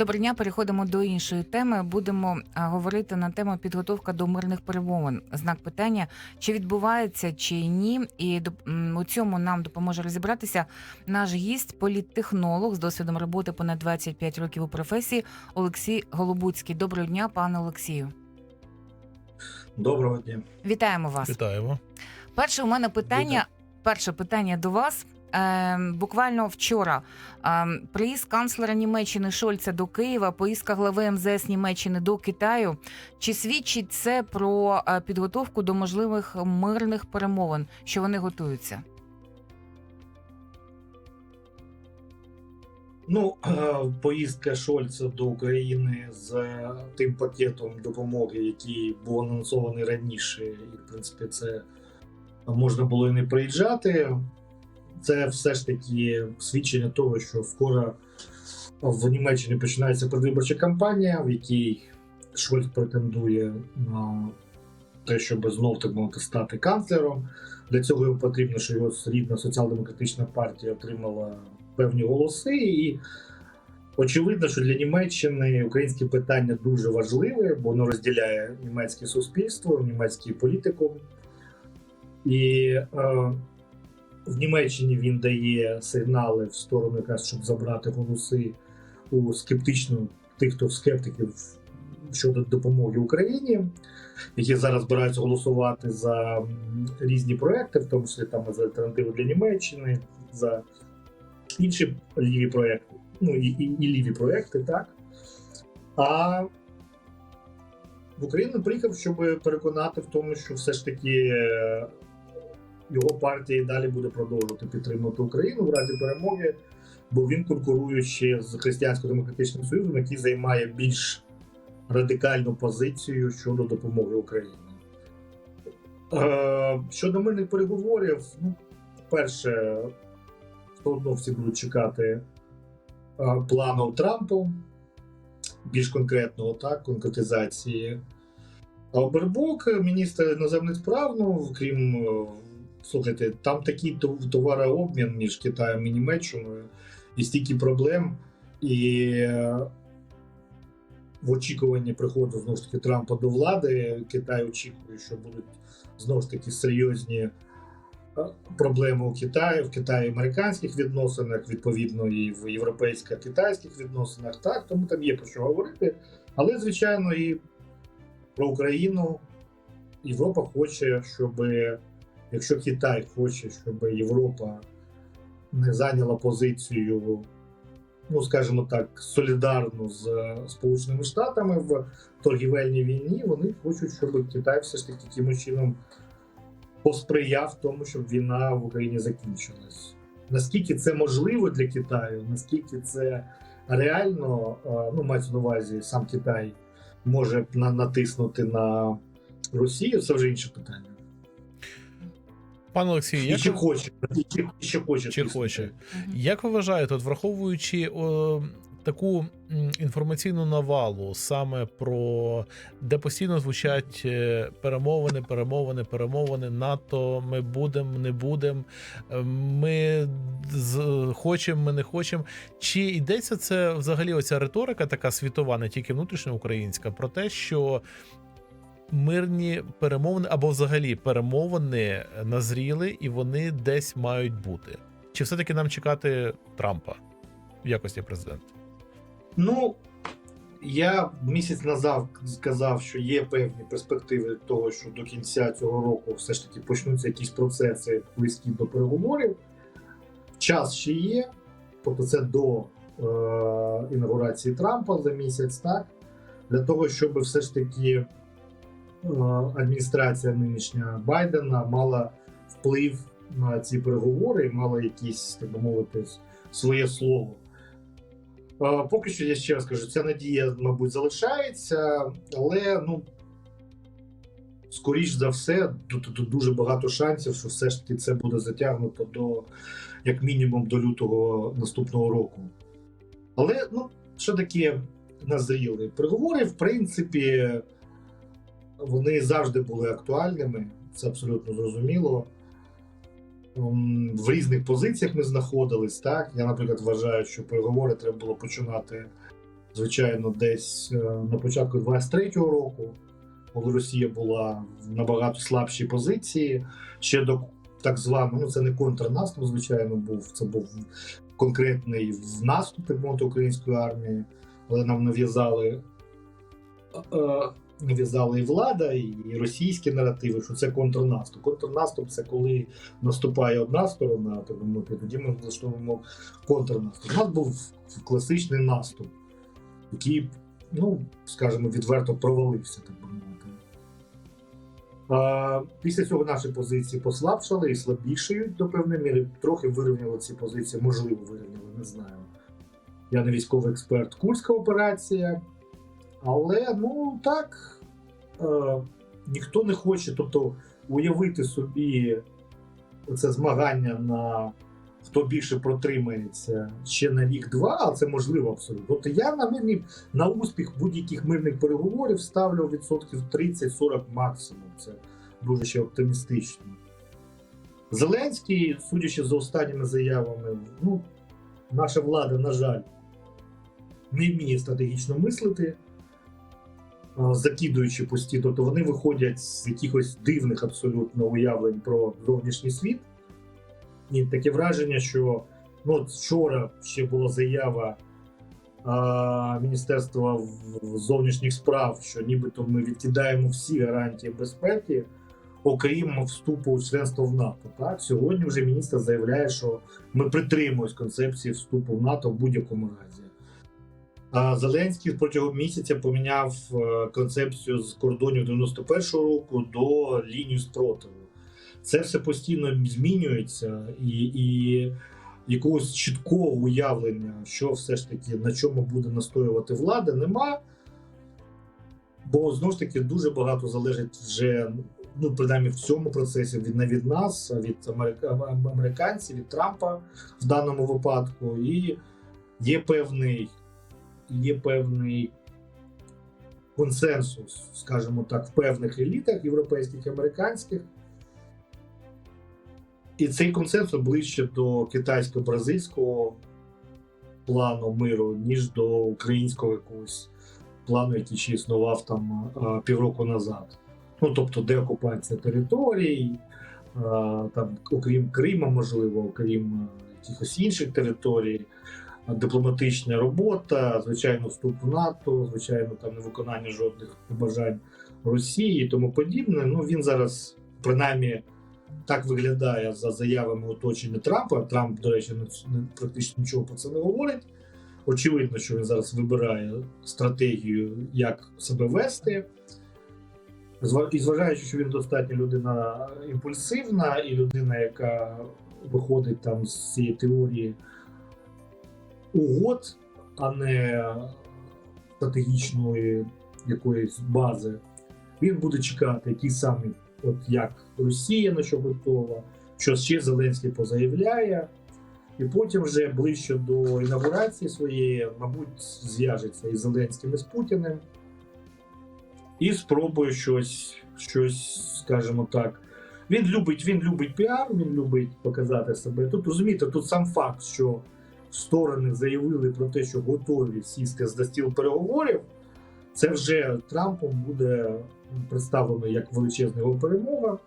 Доброго дня. Переходимо до іншої теми. Будемо а, говорити на тему підготовка до мирних перемовин. Знак питання, чи відбувається, чи ні. І до- м, у цьому нам допоможе розібратися наш гість, політтехнолог з досвідом роботи понад 25 років у професії Олексій Голобуцький. Доброго дня, пане Олексію. Доброго дня. Вітаємо вас. Вітаємо. Перше у мене питання. Перше питання до вас. Ем, буквально вчора ем, приїзд канцлера Німеччини Шольца до Києва, поїздка глави МЗС Німеччини до Китаю. Чи свідчить це про е, підготовку до можливих мирних перемовин, що вони готуються? Ну, е, поїздка Шольца до України з е, тим пакетом допомоги, який був анонсований раніше, і в принципі це можна було і не приїжджати. Це все ж таки свідчення того, що скоро в Німеччині починається предвиборча кампанія, в якій Шольц претендує на те, щоб знов так мовити стати канцлером. Для цього йому потрібно, що його рідна соціал-демократична партія отримала певні голоси. І очевидно, що для Німеччини українське питання дуже важливе, бо воно розділяє німецьке суспільство, німецький політику. І е, в Німеччині він дає сигнали в сторону, якраз щоб забрати голоси у скептичну тих, хто скептиків щодо допомоги Україні, які зараз збираються голосувати за різні проекти, в тому числі там за альтернативу для Німеччини, за інші ліві проекти, ну і, і, і ліві проекти, так. А в Україну приїхав, щоб переконати в тому, що все ж таки е, його партія і далі буде продовжувати підтримувати Україну в разі перемоги, бо він конкурує ще з Християнсько-демократичним союзом, який займає більш радикальну позицію щодо допомоги Україні. Е, щодо мирних переговорів, ну, перше, все одно всі будуть чекати е, плану Трампу, більш конкретного, так, конкретизації. А Бербок, міністр іноземних справ, ну, крім, е, слухайте, там такий товарообмін між Китаєм і Німеччиною, і стільки проблем, і е, в очікуванні приходу знову ж таки Трампа до влади, Китай очікує, що будуть знову ж таки серйозні е, проблеми у Китаї, в Китаї американських відносинах, відповідно, і в європейсько-китайських відносинах. Так, тому там є про що говорити. Але, звичайно, і про Україну Європа хоче, щоб якщо Китай хоче, щоб Європа не зайняла позицію, ну скажімо так, солідарну з е, Сполученими Штатами в торгівельній війні, вони хочуть, щоб Китай все ж таки якимось чином посприяв тому, щоб війна в Україні закінчилась. Наскільки це можливо для Китаю, наскільки це реально, е, ну мається на увазі сам Китай може на- натиснути на Росію, це вже інше питання. Пане Олексію, як, чи хоче, чи хоче Чи хоче. як ви вважаєте, от враховуючи о, таку інформаційну навалу саме про де постійно звучать е, перемовини, перемовини, перемовини, НАТО, ми будемо, не будемо, ми з- хочемо, ми не хочемо. Чи йдеться це взагалі оця риторика, така світова, не тільки внутрішньоукраїнська, про те, що мирні перемовини або взагалі перемовини назріли і вони десь мають бути. Чи все-таки нам чекати Трампа в якості президента? Ну, я місяць назад сказав, що є певні перспективи того, що до кінця цього року все ж таки почнуться якісь процеси близькі до переговорів. Час ще є, тобто це до е- інаугурації Трампа за місяць, так? Для того, щоб все ж таки адміністрація нинішня Байдена мала вплив на ці переговори і мала якісь, так би мовити, своє слово. Е, Поки що я ще раз кажу, ця надія, мабуть, залишається, але ну, скоріш за все, тут дуже багато шансів, що все ж таки це буде затягнуто до, як мінімум, до лютого наступного року. Але ну, що таке назріли? Переговори, в принципі, вони завжди були актуальними, це абсолютно зрозуміло. В різних позиціях ми знаходились. Так? Я, наприклад, вважаю, що переговори треба було починати звичайно, десь е, на початку 23-го року, коли Росія була в набагато слабшій позиції, ще до так званого, ну це не контрнаступ, звичайно, був. Це був конкретний наступ мовити, української армії, але нам нав'язали. Нав'язали і влада, і російські наративи, що це контрнаступ. Контрнаступ це коли наступає одна сторона, би мовити, тоді ми влаштовуємо контрнаступ. У нас був класичний наступ, який, ну, скажімо, відверто провалився, так би мовити. Після цього наші позиції послабшали і слабішають до певної міри. Трохи вирівняли ці позиції, можливо, вирівняли, не знаю. Я не військовий експерт. Курська операція. Але ну так, е, ніхто не хоче, тобто уявити собі це змагання на хто більше протримається ще на рік-два, а це можливо абсолютно. Тобто я на мирні на успіх будь-яких мирних переговорів ставлю відсотків 30-40 максимум. Це дуже ще оптимістично. Зеленський, судячи за останніми заявами, ну, наша влада, на жаль, не вміє стратегічно мислити, закидуючи пості. Тобто вони виходять з якихось дивних абсолютно уявлень про зовнішній світ. І таке враження, що ну, от вчора ще була заява а, Міністерства зовнішніх справ, що нібито ми відкидаємо всі гарантії безпеки, окрім вступу у членство в НАТО. Так? Сьогодні вже міністр заявляє, що ми притримуємось концепції вступу в НАТО в будь-якому разі. Зеленський протягом місяця поміняв е, концепцію з кордонів 91-го року до лінії спротиву. Це все постійно змінюється, і, і якогось чіткого уявлення, що все ж таки на чому буде настоювати влада, нема. Бо знову ж таки дуже багато залежить вже, ну принаймні в цьому процесі від не від нас, а від америка- американців, від Трампа в даному випадку. І є певний, є певний консенсус, скажімо так, в певних елітах європейських і американських. І цей консенсус ближче до китайсько-бразильського плану миру, ніж до українського якогось плану, який ще існував там півроку назад. Ну тобто, деокупація територій, там, окрім Крима, можливо, окрім якихось інших територій, дипломатична робота, звичайно, вступ в НАТО, звичайно, там не виконання жодних побажань Росії і тому подібне. Ну він зараз принаймні так виглядає за заявами оточення Трампа. Трамп, до речі, не, практично нічого про це не говорить. Очевидно, що він зараз вибирає стратегію, як себе вести. І зважаючи, що він достатньо людина імпульсивна і людина, яка виходить там з цієї теорії угод, а не стратегічної якоїсь бази, він буде чекати, який саме, от як Росія на що готова, що ще Зеленський позаявляє, і потім вже ближче до інаугурації своєї, мабуть, зв'яжеться із Зеленським і з Путіним і спробує щось, щось, скажімо так. Він любить, він любить піар, він любить показати себе. Тут розумієте, тут сам факт, що сторони заявили про те, що готові сісти за стіл переговорів, це вже Трампом буде представлено як величезна його перемога.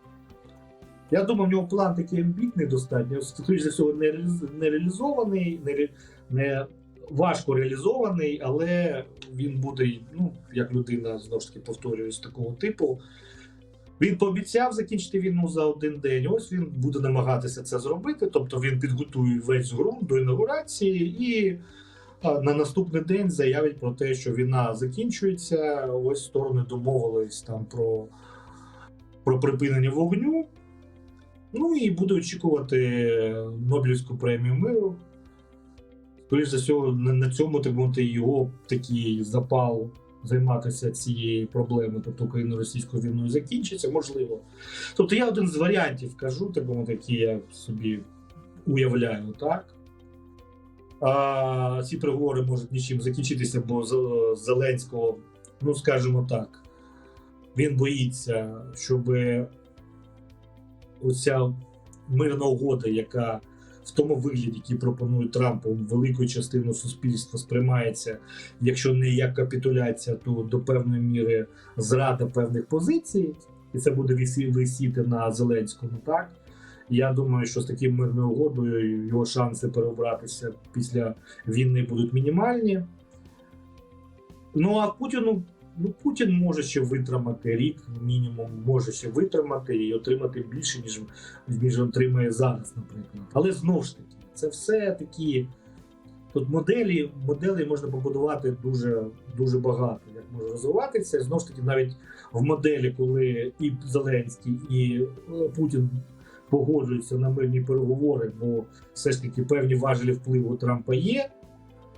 Я думаю, в нього план такий амбітний достатньо. Скоріше за всього, не, реалізований, не, не важко реалізований, але він буде, ну, як людина, знову ж таки, повторююсь, такого типу. Він пообіцяв закінчити війну за один день. Ось він буде намагатися це зробити. Тобто він підготує весь ґрунт до інаугурації і на наступний день заявить про те, що війна закінчується. Ось сторони домовились там про, про припинення вогню. Ну і буде очікувати Нобелівську премію миру. Скоріше за всього, на, цьому так мовити, його такий запал займатися цією проблемою, тобто україно-російською війною закінчиться, можливо. Тобто я один з варіантів кажу, так мовити, я собі уявляю, так? А ці переговори можуть нічим закінчитися, бо Зеленського, ну скажімо так, він боїться, щоб оця мирна угода, яка в тому вигляді, який пропонує Трамп, великою частиною суспільства сприймається, якщо не як капітуляція, то до певної міри зрада певних позицій, і це буде висіти на Зеленському. Так я думаю, що з таким мирною угодою його шанси переобратися після війни будуть мінімальні. Ну а Путіну. Ну, Путін може ще витримати рік, мінімум може ще витримати і отримати більше, ніж, ніж отримає зараз, наприклад. Але знову ж таки, це все такі. Тут моделі, моделей можна побудувати дуже, дуже багато, як може розвиватися. Знову ж таки, навіть в моделі, коли і Зеленський, і е, Путін погоджуються на мирні переговори, бо все ж таки певні важелі впливу Трампа є.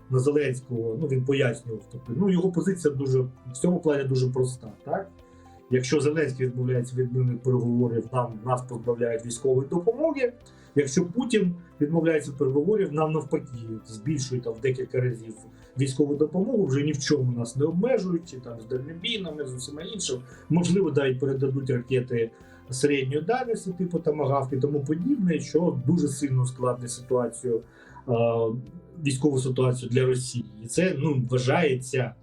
На Зеленського, ну він пояснював, тобто, ну його позиція дуже в цьому плані дуже проста. Так? Якщо Зеленський відмовляється від мирних переговорів, нам нас позбавляють військової допомоги. Якщо Путін відмовляється від переговорів, нам навпаки збільшують там в декілька разів військову допомогу, вже ні в чому нас не обмежують, там з дальнобійними, з усіма іншим. Можливо, навіть передадуть ракети середньої дальності, типу Тамагавки, тому подібне, що дуже сильно ускладнить ситуацію, військову ситуацію для Росії. І це ну вважається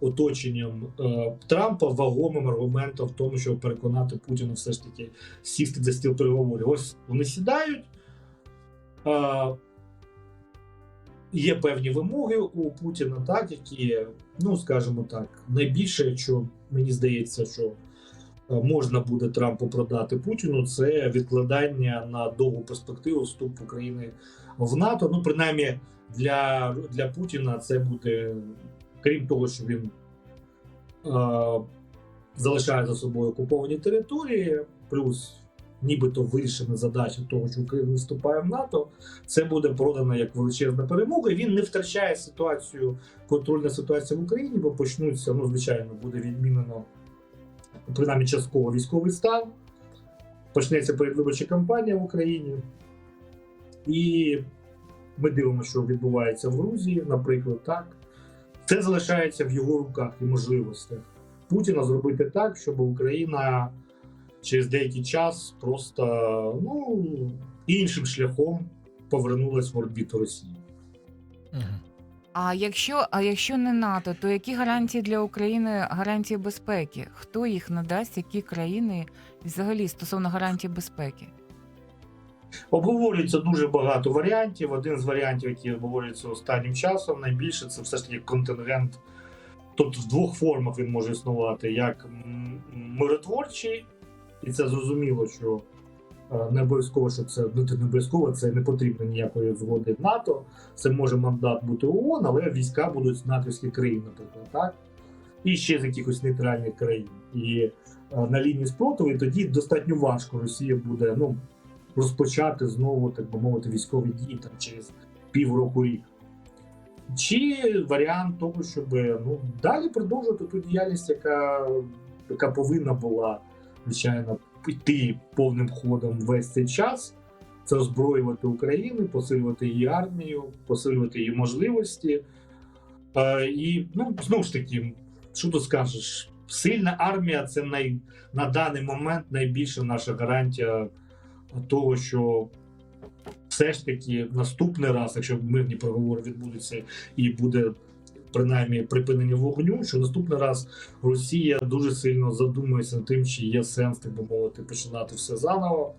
оточенням е, Трампа вагомим аргументом в тому, щоб переконати Путіна все ж таки сісти за стіл переговорів. Ось вони сідають. Е, є певні вимоги у Путіна, так, які, ну скажімо так, найбільше, що мені здається, що е, можна буде Трампу продати Путіну, це відкладання на довгу перспективу вступу України в НАТО. Ну, принаймні, для, для Путіна це буде, крім того, що він е, залишає за собою окуповані території, плюс нібито вирішена задача того, що Україна вступає в НАТО, це буде продано як величезна перемога. І він не втрачає ситуацію, контроль над ситуацією в Україні, бо почнуться, ну, звичайно, буде відмінено принаймні частково військовий стан, почнеться передвиборча кампанія в Україні. І ми дивимося, що відбувається в Грузії, наприклад, так. Це залишається в його руках і можливостях Путіна зробити так, щоб Україна через деякий час просто ну, іншим шляхом повернулась в орбіту Росії. Мгм. А якщо, а якщо не НАТО, то які гарантії для України гарантії безпеки? Хто їх надасть, які країни взагалі стосовно гарантій безпеки? Обговорюється дуже багато варіантів. Один з варіантів, який обговорюється останнім часом, найбільше це все ж таки контингент. Тобто в двох формах він може існувати як миротворчий, і це зрозуміло, що не обов'язково, що це ну, не обов'язково, це не потрібно ніякої згоди НАТО. Це може мандат бути ООН, але війська будуть з натовських країн, наприклад, так? І ще з якихось нейтральних країн. І е, на лінії спротиву, тоді достатньо важко Росія буде ну, розпочати знову, так би мовити, військові дії там через півроку рік. Чи варіант того, щоб ну, далі продовжувати ту діяльність, яка, яка повинна була, звичайно, йти повним ходом весь цей час. Це озброювати Україну, посилювати її армію, посилювати її можливості. Е, і ну, знову ж таки, що тут скажеш? Сильна армія це най, на даний момент найбільша наша гарантія того, що все ж таки наступний раз, якщо мирні переговори відбудуться і буде принаймні припинення вогню, що наступний раз Росія дуже сильно задумується над тим, чи є сенс, так би мовити, починати все заново.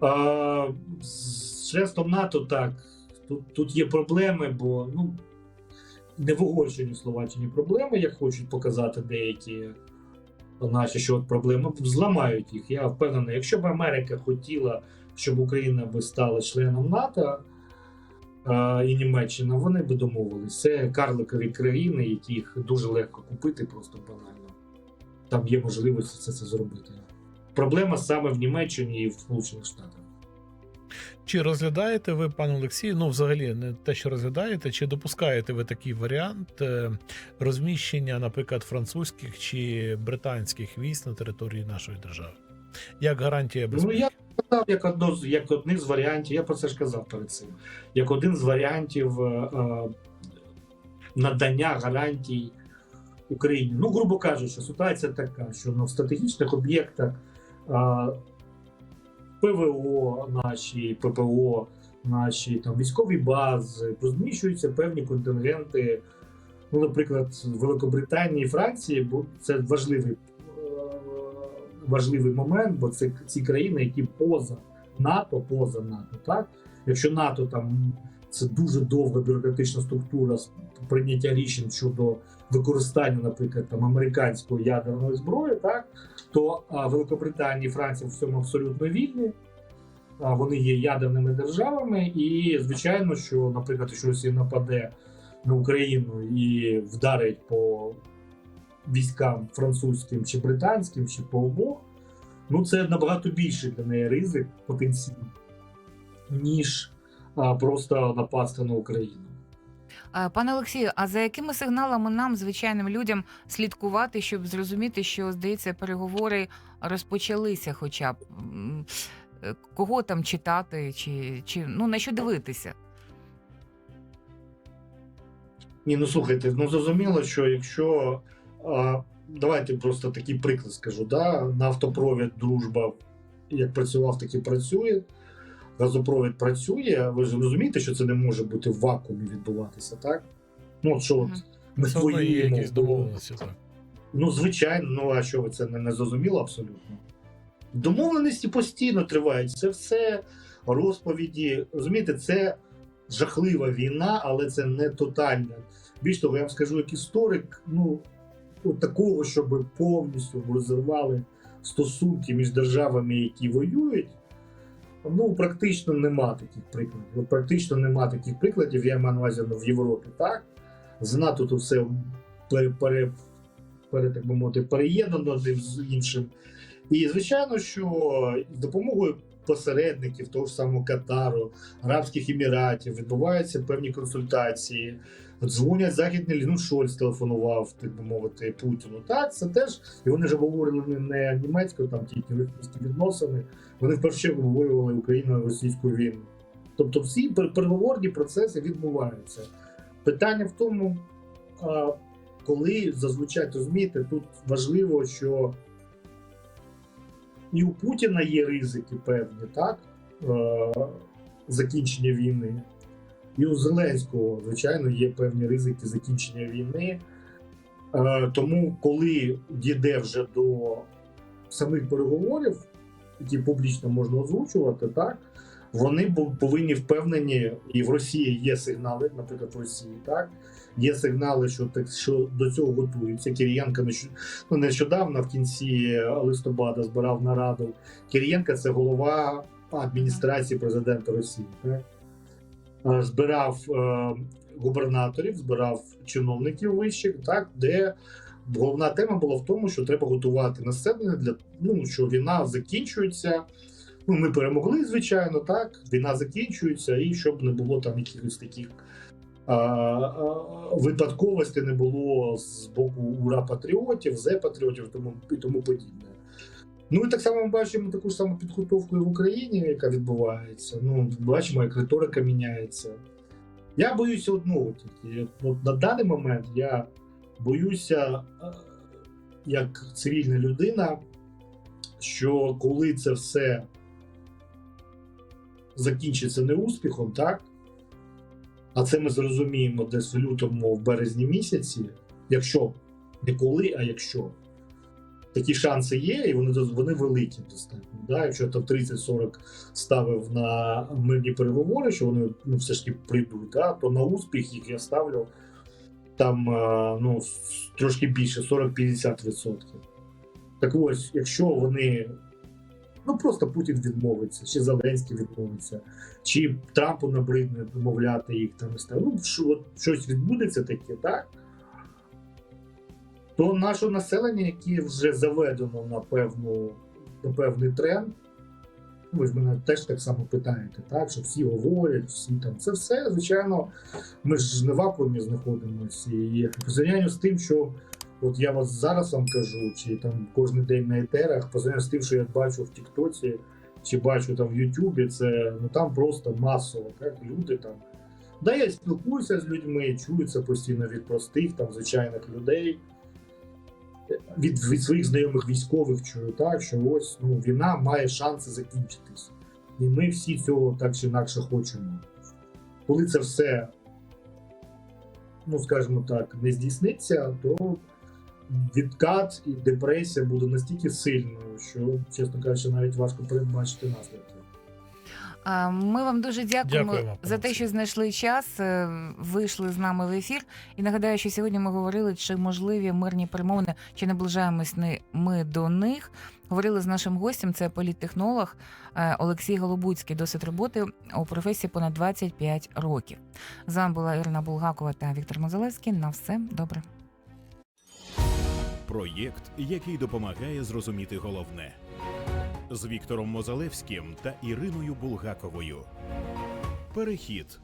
А, з членством НАТО так. Тут, тут є проблеми, бо ну, не в Угорщині, в Словаччині проблеми, як хочуть показати деякі наші, що от проблеми зламають їх. Я впевнений, якщо б Америка хотіла, щоб Україна би стала членом НАТО і Німеччина, вони би домовились. Це карликові країни, яких дуже легко купити, просто банально. Там є можливість це, це зробити. Проблема саме в Німеччині і в Сполучених Штатах. Чи розглядаєте ви, пане Олексію, ну взагалі не те, що розглядаєте, чи допускаєте ви такий варіант е, розміщення, наприклад, французьких чи британських військ на території нашої держави? Як гарантія Ну, я сказав, як одно як один з варіантів, я про це ж казав перед цим, як один з варіантів е, е, надання гарантій Україні. Ну, грубо кажучи, ситуація така, що ну, в стратегічних об'єктах е, ПВО наші, ППО наші там військові бази, розміщуються певні контингенти. Ну, наприклад, Великобританії і Франції, бо це важливий, важливий момент, бо це ці країни, які поза НАТО, поза НАТО. Так? Якщо НАТО там це дуже довга бюрократична структура з прийняття рішень щодо використання, наприклад, там американської ядерної зброї, так то а, Великобританія і Франція в цьому абсолютно вільні. А, Вони є ядерними державами, і звичайно, що, наприклад, якщо Росія нападе на Україну і вдарить по військам французьким чи британським, чи по обох, ну це набагато більший для неї ризик потенційний, ніж а, просто напасти на Україну. Пане Олексію, а за якими сигналами нам, звичайним людям, слідкувати, щоб зрозуміти, що здається, переговори розпочалися, хоча б е, кого там читати, чи, чи ну на що дивитися? Ні, ну слухайте, ну зрозуміло, що якщо давайте просто такий приклад скажу: да? нафтопровід, дружба, як працював, так і працює. Газопровід працює. Ви ж розумієте, що це не може бути в вакуумі відбуватися, так? Ну, от що от ми воюємо, якісь домовленості. Так. Ну, звичайно, ну а що ви це не, не зрозуміло абсолютно? Домовленості постійно тривають. Це все розповіді. Розумієте, це жахлива війна, але це не тотальна. Більш того, я вам скажу, як історик, ну от такого, щоб повністю розірвали стосунки між державами, які воюють. Ну, практично нема таких прикладів. Практично нема таких прикладів. Я маю на увазі ну, в Європі, так? Занадто тут все пере, пере, пере, так би мовити, переєднано одним з іншим. І звичайно, що з допомогою посередників, того ж самого Катару, Арабських Еміратів, відбуваються певні консультації. Дзвонять західні ну, Шольц телефонував, так би мовити, Путіну. Так, це теж, і вони ж обговорювали не- німецькою, там тільки відносини. Вони в першу чергу обговорювали Україно-російську війну. Тобто всі переговорні процеси відбуваються. Питання в тому, коли зазвичай розумієте, тут важливо, що і у Путіна є ризики певні, так? Закінчення війни. І у Зеленського, звичайно, є певні ризики закінчення війни. Е, тому, коли дійде вже до самих переговорів, які публічно можна озвучувати, так, вони повинні впевнені, і в Росії є сигнали, наприклад, в Росії, так, є сигнали, що, так, що до цього готуються. Кирієнко ну, нещодавно, в кінці листопада, збирав нараду. Кирієнко це голова адміністрації президента Росії. Так? Е, Збирав е, губернаторів, збирав чиновників вищих, так, де головна тема була в тому, що треба готувати населення для ну, що війна закінчується. Ну, ми перемогли, звичайно, так. Війна закінчується, і щоб не було там якихось таких а, а, випадковостей, не було з боку ура патріотів, зе патріотів тому, і тому подібне. Ну і так само ми бачимо таку саму підготовку і в Україні, яка відбувається. Ну, бачимо, як риторика міняється. Я боюся одного тільки. От на даний момент я боюся, е, як цивільна людина, що коли це все закінчиться неуспіхом, так? А це ми зрозуміємо десь в лютому, в березні місяці, якщо не коли, а якщо. Такі шанси є, і вони, вони великі достатньо. Да? Якщо там 30-40 ставив на мирні переговори, що вони ну, все ж таки прийдуть, да? то на успіх їх я ставлю там е, ну, трошки більше, 40-50%. Так ось, якщо вони. Ну просто Путін відмовиться, чи Зеленський відмовиться, чи Трампу набридне домовляти їх там Ну, що, щось відбудеться таке, так? То наше населення, яке вже заведено на певну на певний тренд, ви ж мене теж так само питаєте, так? Що всі говорять, всі там. Це все, звичайно, ми ж не в вакуумі знаходимося. І по порівнянню з тим, що от я вас зараз вам кажу, чи там кожен день на етерах, по порівнянню з тим, що я бачу в Тіктоці, чи бачу там в Ютубі, це ну там просто масово, так, люди там. Да, я спілкуюся з людьми, чую це постійно від простих, там, звичайних людей. Від, від своїх знайомих військових чую так, що ось ну, війна має шанси закінчитись. І ми всі цього так чи інакше хочемо. Коли це все, ну скажімо так, не здійсниться, то відкат і депресія буде настільки сильною, що, чесно кажучи, навіть важко передбачити наслідки. А, Ми вам дуже дякуємо, Дякуємо, за те, що знайшли час, е, вийшли з нами в ефір. І нагадаю, що сьогодні ми говорили, чи можливі мирні перемовини, чи наближаємось не ми до них. Говорили з нашим гостем, це політтехнолог е, Олексій Голобуцький, досвід роботи у професії понад 25 років. З вами була Ірина Булгакова та Віктор Мозалевський. На все добре. Проєкт, який допомагає зрозуміти головне з Віктором Мозалевським та Іриною Булгаковою. Перехід